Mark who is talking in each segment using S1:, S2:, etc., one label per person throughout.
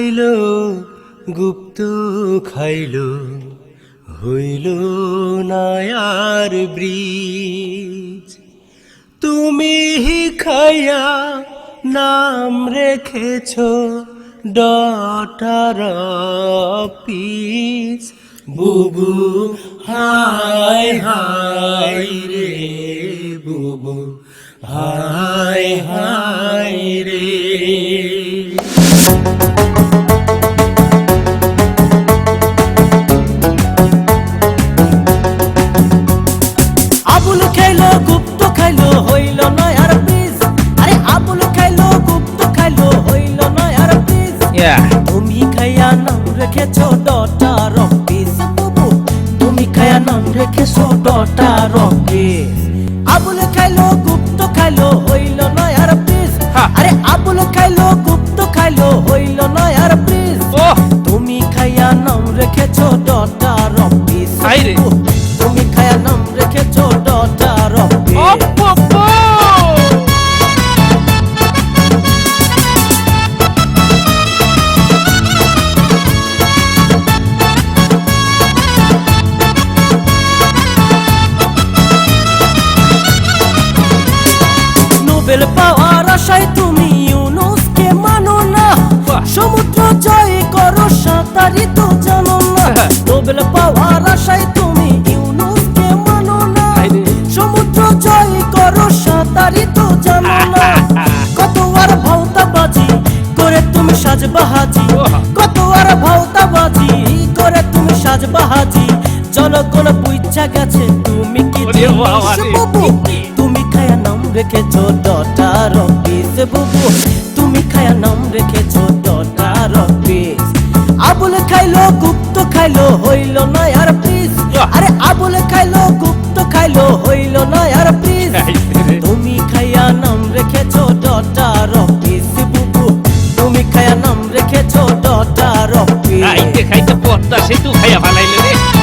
S1: খাইল, গুপ্ত খাইল, হইল নায়ার ব্রিজ। তুমি খাইয়া নাম রেখেছ ডটার পিস বুবু, হাই হাই রে বুবু, হাই হাই
S2: প্লিজ তুমি খাইয়া নাম রেখেছো অফিস বুবু তুমি খাইয়া নাম রেখেছো ডটার অফিস আবুল খাইলো গুপ্ত খাইলো হইল নয় আর প্লিজ আরে আবুল খাইলো গুপ্ত খাইলো হইল নয় আর প্লিজ তুমি খাইয়া নাম রেখেছো ডটার অফিস নোবেল পাওয়ার আশায় তুমি ইউনুসকে মানো না। সমুদ্র জয় করো সাঁতারি তো জানো না। নোবেল পাওয়ার আশায় তুমি ইউনুসকে মানো না। সমুদ্র জয় করো সাঁতারি তো জানো না। কত আর ভাওতা বাজি করে তুমি সাজবাহাজি। কত আর ভাওতা বাজি করে তুমি সাজবাহাজি জনগণ বুঝা গেছে তুমি কি
S3: বাবা
S2: নাম রেখেছো ডটার অফিস বুবু। তুমি খায়া নাম রেখেছো ডটার অফিস আবুল খাইলো গুপ্ত খাইলো হইল না আর প্লিজ আরে আবুল খাইলো গুপ্ত খাইলো হইল না আর প্লিজ তুমি খাইয়া নাম রেখেছো ডটার অফিস বুবু। তুমি খায়া নাম রেখেছো ডটার অফিস
S3: খাইতে খাইতে পদ্মা সেতু খাইয়া ফালাইলে রে।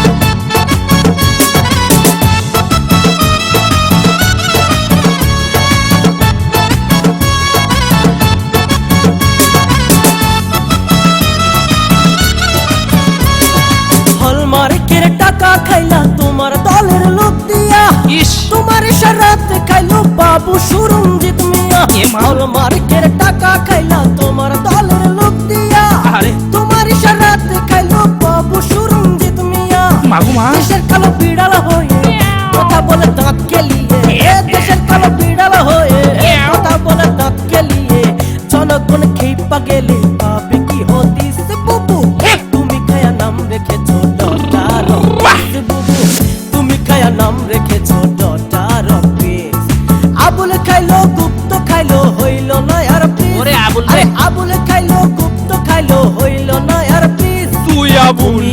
S2: খাইলা তোমার দলের লোক দিয়া। তোমার ইশারাতে খাইলো বাবু সুরঞ্জিত মিয়া।
S3: এ মা।
S2: হলমার্কের টাকা খাইলা তোমার দলের লোক দিয়া। তোমার ইশারাতে খাইলো বাবু সুরঞ্জিত মিয়া। দেশের কালো বিড়াল হয়ে কথা বলে দাঁত কেলিয়ে। এ দেশের কালো বিড়াল হয়ে কথা বলে দাঁত কেলিয়ে। জনগণ খেপা গেলে
S3: তুই আবুল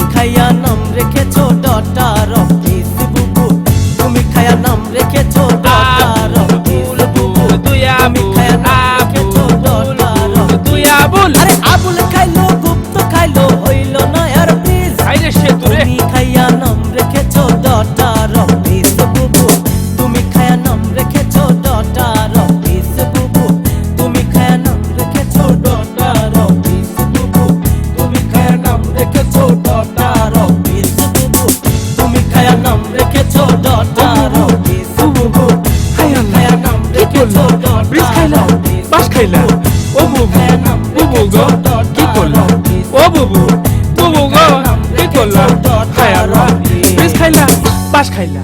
S3: করলা? ব্রিজ খাইলা? বাস খাইলা? ও বুবু, বুবু গো, কি করলা? ও বুবু, বুবু গো, কি করলা? হায় ব্রিজ খাইলা বাস খাইলা